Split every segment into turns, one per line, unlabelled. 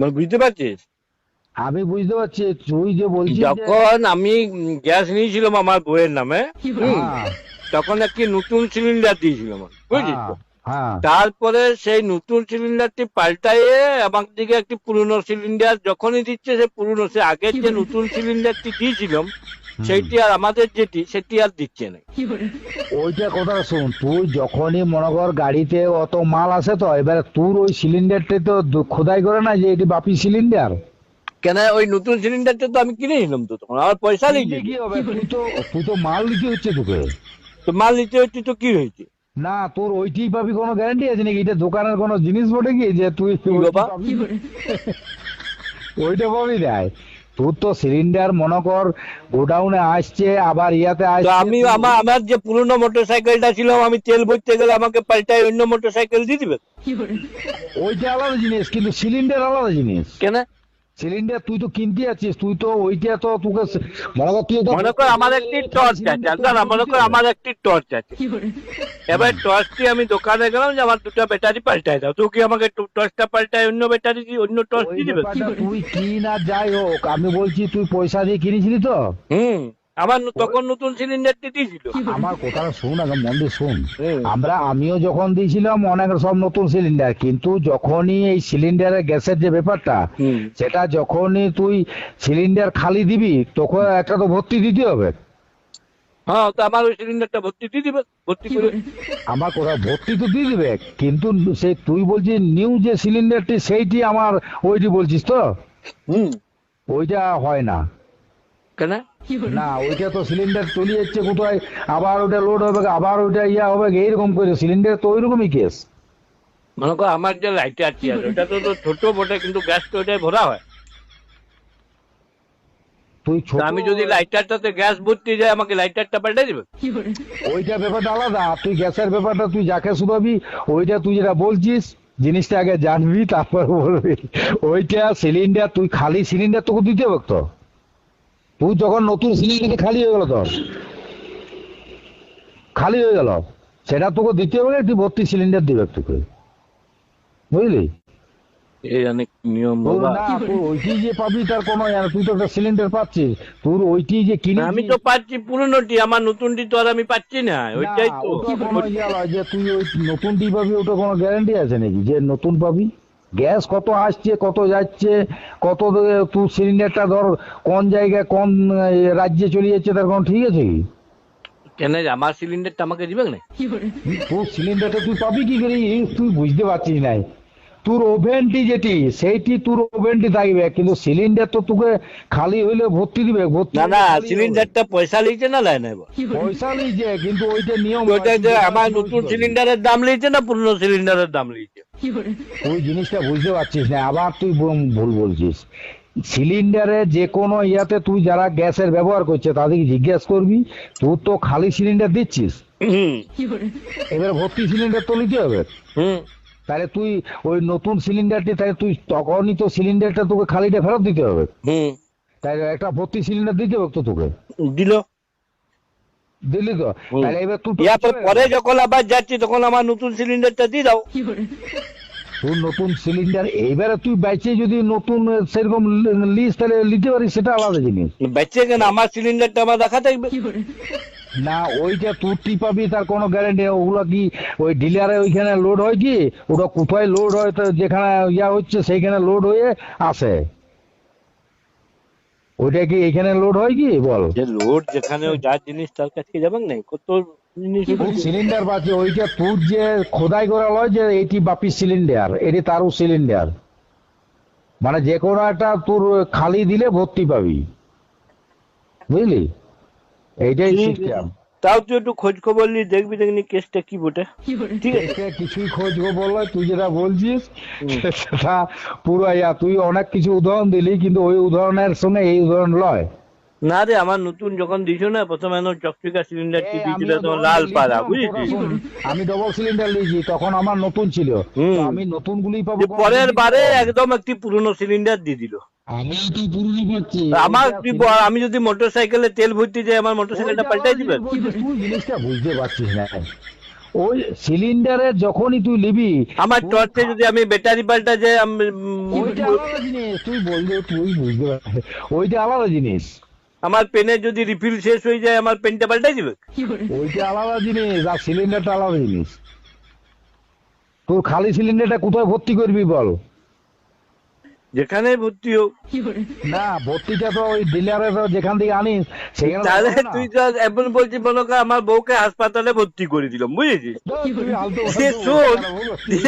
মানে বুঝতে পারছিস?
আমি বুঝতে পারছি তুই যে বলছিস
যখন আমি গ্যাস নিয়েছিলাম আমার বইয়ের নামে
হ্যাঁ,
তখন একটি নতুন সিলিন্ডার দিয়েছিল আমার বুঝলি তো?
হ্যাঁ
তারপরে সেই নতুন সিলিন্ডারটি পাল্টাইয়ে আমার দিকে একটি পুরনো সিলিন্ডার যখনই দিচ্ছে সে পুরনো সে আগের যে নতুন সিলিন্ডারটি দিয়েছিলাম সেইটি আর আমাদের যেটি সেটি আর দিচ্ছে না।
ওইটা কথা শোন তুই যখনই মনে কর গাড়িতে অত মাল আসে তো এবারে তোর ওই সিলিন্ডারটা তো খোদাই করে না যে এটি বাপি সিলিন্ডার
কেন ওই নতুন সিলিন্ডারটা তো আমি কিনে নিলাম তো তখন আমার পয়সা লিখে
কি হবে? তুই তো তুই তো মাল দিতে হচ্ছে তোকে।
তো মাল নিতে হচ্ছে তো কি হয়েছে?
না তোর ওইটি পাবি কোনো গ্যারান্টি আছে নাকি? এটা দোকানের কোনো জিনিস বটে কি যে তুই? ওইটা পাবি? দেয় তোর তো সিলিন্ডার মনে কর গোডাউনে আসছে আবার ইয়াতে
তো
আসছে
আমি আমার আমার যে পুরনো মোটর সাইকেলটা ছিল আমি তেল ভরতে গেলে আমাকে পাল্টাই অন্য মোটর সাইকেল দিয়ে দিবে
ওইটা আলাদা জিনিস কিন্তু সিলিন্ডার আলাদা জিনিস।
কেন?
সিলিন্ডার তুই তো কিনতে আছিস তুই তো ওইটা তো তোকে মনে কর তুই তো-
মনে কর আমার একটি টর্চ আছে দাদা মনে কর আমার একটি টর্চ আছে। এবার টর্চটি আমি দোকানে গেলাম যে আমার দুটো ব্যাটারি পাল্টাই দাও। তুই কি আমাকে টু- টর্চটা পাল্টায় অন্য ব্যাটারি দিয়ে অন্য টর্চ দিয়ে দেবে?
তুই কিন আর যাই হোক আমি বলছি তুই পয়সা দিয়ে কিনেছিলি তো?
হুম। আমার তখন নতুন সিলিন্ডারটি দিয়েছিল।
আমার কথাটা শোন আগে মন দিয়ে শোন আমরা আমিও যখন দিয়েছিলাম অনেক সব নতুন সিলিন্ডার কিন্তু যখনই এই সিলিন্ডারের গ্যাসের যে ব্যাপারটা সেটা যখনই তুই সিলিন্ডার খালি দিবি তখন একটা তো ভর্তি দিতে হবে।
হ্যাঁ তো আমার ওই সিলিন্ডারটা ভর্তি দিয়ে দিবে ভর্তি করে
আমার কথা ভর্তি তো দিয়ে দিবে কিন্তু সেই তুই বলছিস নিউ যে সিলিন্ডারটি সেইটি আমার ওইটি বলছিস তো?
হুম।
ওইটা হয় না।
কেন?
না ওইটা তো সিলিন্ডার চলে যাচ্ছে কোথায়? আবার ওটা লোড হবে আবার ওইটা ইয়া হবে এইরকম করে সিলিন্ডার তো ওইরকমই কেস
মনে কর আমার যে লাইটারটি আছে ওটা তো তো ছোট বটে কিন্তু গ্যাস তো ওটাই ভরা হয়।
তুই
আমি যদি লাইটারটাতে গ্যাস ভর্তি যায় আমাকে লাইটারটা পাল্টে দিবে?
ওইটা ব্যাপারটা আলাদা। তুই গ্যাসের ব্যাপারটা তুই যাকে শুধাবি ওইটা তুই যেটা বলছিস জিনিসটা আগে জানবি তারপর বলবি। ওইটা সিলিন্ডার তুই খালি সিলিন্ডার তোকে দিতে হবে তো? তুই যখন নতুন সিলিন্ডার খালি হয়ে গেল তোর। খালি হয়ে গেল। সেটা তোকে দিতে হবে তুই ভর্তি সিলিন্ডার দিবে তোকে বুঝলি?
এই অনেক নিয়ম
না তোর ওইটি যে পাবি তার কোনো তুই তো একটা সিলিন্ডার পাচ্ছিস। তোর ওইটি যে কিনে
আমি তো পাচ্ছি পুরনোটি আমার নতুনটি তো আর আমি পাচ্ছি না ওইটাই তো।
যে তুই ওই নতুন টি পাবি ওটা কোনো গ্যারান্টি আছে নাকি যে নতুন পাবি? গ্যাস কত আসছে কত যাচ্ছে কত তুই সিলিন্ডারটা ধর কোন জায়গায় কোন রাজ্যে চলে যাচ্ছে তার কোনো ঠিক আছে? কি
কেন আমার সিলিন্ডারটা আমাকে দিবে না
তোর সিলিন্ডারটা তুই পাবি কি করে? তুই বুঝতে পারছিস নাই। তোর ওভেনটি যেটি সেইটি তোর ওভেনটি থাকবে কিন্তু সিলিন্ডার তো তোকে খালি হইলে ভর্তি দিবে ভর্তি
না না সিলিন্ডারটা পয়সা লিখছে না লাই না
পয়সা লিখছে কিন্তু ওইটা নিয়ম
ওইটা যে আমার নতুন সিলিন্ডারের দাম লিখছে না পুরনো সিলিন্ডারের দাম লিখছে
তুই জিনিসটা বুঝতে পারছিস না আবার তুই ভুল বলছিস। সিলিন্ডারে যে কোনো ইয়াতে তুই যারা গ্যাসের ব্যবহার করছে তাদেরকে জিজ্ঞেস করবি তুই তো খালি সিলিন্ডার দিচ্ছিস? এবার ভর্তি সিলিন্ডার তো নিতে হবে।
হুম।
তাহলে তুই ওই নতুন সিলিন্ডারটি তাহলে তুই তখনই তো সিলিন্ডারটা তোকে খালিটা ফেরত দিতে হবে।
হুম।
তাহলে একটা ভর্তি সিলিন্ডার দিতে হবে তো তোকে।
দিল।
দিলি তো? তাহলে এবার তুই
ইয়ার পরে যখন আবার যাচ্ছি তখন আমার নতুন সিলিন্ডারটা দিয়ে দাও।
তোর নতুন সিলিন্ডার এইবারে তুই যদি নতুন সেরকম লিস্ট তাহলে নিতে পারিস সেটা আলাদা জিনিস।
বেঁচে কেন? আমার সিলিন্ডারটা আমার রাখা থাকবে।
না ওইটা তুই টিপাবি তার কোনো গ্যারান্টি ওগুলো কি ওই ডিলারে ওইখানে লোড হয় কি? ওটা কোথায় লোড হয়? তো যেখানে ইয়া হচ্ছে সেইখানে লোড হয়ে আসে। ওইটা কি এখানে লোড হয় কি? বল।
যে লোড যেখানে ওই যার জিনিস তার কাছে যাবেন না কত জিনিস
সিলিন্ডার পাচ্ছে ওইটা তোর যে খোদাই করা লয় যে এটি বাপি সিলিন্ডার এটি তারও সিলিন্ডার মানে যে কোনো একটা তোর খালি দিলে ভর্তি পাবি। বুঝলি? এইটাই সিস্টেম
তাও তুই একটু খোঁজ খবর নিয়ে দেখবি দেখনি কেসটা কি বটে। ঠিক আছে?
কিছুই খোঁজ খবর নয় তুই যেটা বলছিস সেটা পুরো ইয়া তুই অনেক কিছু উদাহরণ দিলি কিন্তু ওই উদাহরণের সঙ্গে এই উদাহরণ লয়।
না রে আমার নতুন যখন দিছো না প্রথমে চকচকা সিলিন্ডারটি
এই
দিয়েছিল
double
লাল পাড়া বুঝেছিস?
আমি ডবল সিলিন্ডার নিয়েছি তখন আমার নতুন ছিল।
হুম।
আমি নতুন গুলি পাবো
পরের বারে একদম একটি পুরনো সিলিন্ডার দিয়ে দিল।
আমি তো পুরনো পাচ্ছি।
আমার আমি যদি মোটর সাইকেলে তেল ভর্তি যাই আমার মোটর সাইকেলটা
ওইটা
পাল্টাই
আমার
দিবে
জিনিস বলছিস, তুই জিনিসটা বুঝতে পারছিস না। ওই সিলিন্ডারের যখনই তুই নিবি
আমার টর্চে যদি আমি ব্যাটারি পাল্টা যে আম-
ওইটা আলাদা জিনিস তুই বললে তুই বুঝতে পারবি ওইটা আলাদা জিনিস।
আমার পেনে যদি রিফিল শেষ হয়ে যায় আমার পেনটা পাল্টাই দিবে?
ওইটা আলাদা জিনিস আর সিলিন্ডারটা আলাদা জিনিস। তোর খালি সিলিন্ডারটা কোথায় ভর্তি করবি বল?
যেখানে ভর্তি হোক।
না ভর্তিটা তো ওই ডিলারে তো যেখান থেকে আনিস সেখানে
তাহলে তুই তো এমন বলছি মনে কর আমার বউকে হাসপাতালে ভর্তি করে দিলাম বুঝেছিস? সে শোন।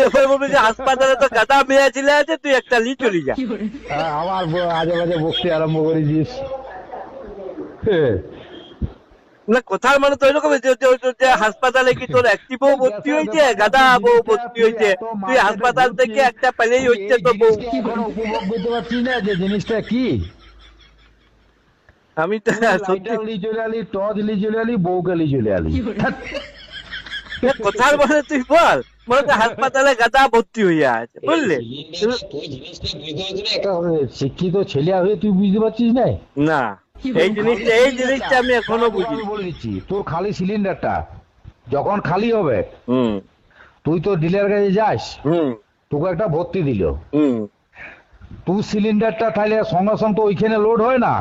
এবার বলবে যে হাসপাতালে তো গাদা মেয়ে ছেলে আছে তুই একটা লি চলে যা।
আমার আবার ব- আজে বাজে বকতে আরম্ভ করেছিস হে,
না কথার মানে তো এরকম যে- হাসপাতালে কি তোর একটি ভর্তি হয়েছে গাদা বউ ভর্তি হয়েছে তুই হাসপাতাল থেকে একটা পেলেই হচ্ছে তো বউ
করতে পারছিস না যে জিনিসটা কি?
আমি তো সত্যি
লি চলে আলি টর্চ লি চলে আলি বউকে লি চলে আলি।
কথার মানে তুই বল। মনে কর হাসপাতালে গাদা ভর্তি হয়ে আছে বুঝলে?
তুই জিনিসটা বুঝতে পারছিস না একটা শিক্ষিত ছেলে হয়ে তুই বুঝতে পারছিস না
না। এই জিনিসটা এই জিনিসটা আমি এখনও বুঝি
বলে দিচ্ছি তোর খালি সিলিন্ডারটা যখন খালি হবে তুই তো ডিলার কাছে যাস তোকে একটা ভর্তি দিল। তুই সিলিন্ডারটা তাহলে সঙ্গে সঙ্গে তো ওইখানে লোড হয় না।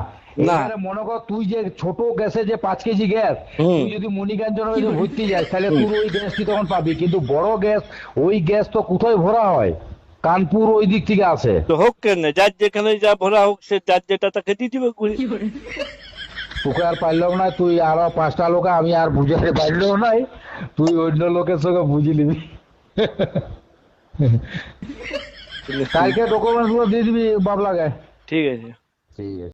মনে কর তুই যে ছোট গ্যাসে যে পাঁচ কেজি গ্যাস তুই যদি মণিকাঞ্চন ভর্তি যাস তাহলে তুই ওই গ্যাসটি তখন পাবি। কিন্তু বড় গ্যাস ওই গ্যাস তো কোথায় ভরা হয়? কানপুর ওই দিক থেকে আসে
তো হোক কেন যার যেখানে যা ভরা হোক সে যার যেটা তাকে দিয়ে দিবে ঘুরে
তোকে আর পারলাম না তুই আরও পাঁচটা লোক আমি আর বুঝাতে পারলেও নাই তুই অন্য লোকের সঙ্গে বুঝে নিবি। কালকে ডকুমেন্টসগুলো দিয়ে দিবি বাবলাকে।
ঠিক আছে।
ঠিক আছে।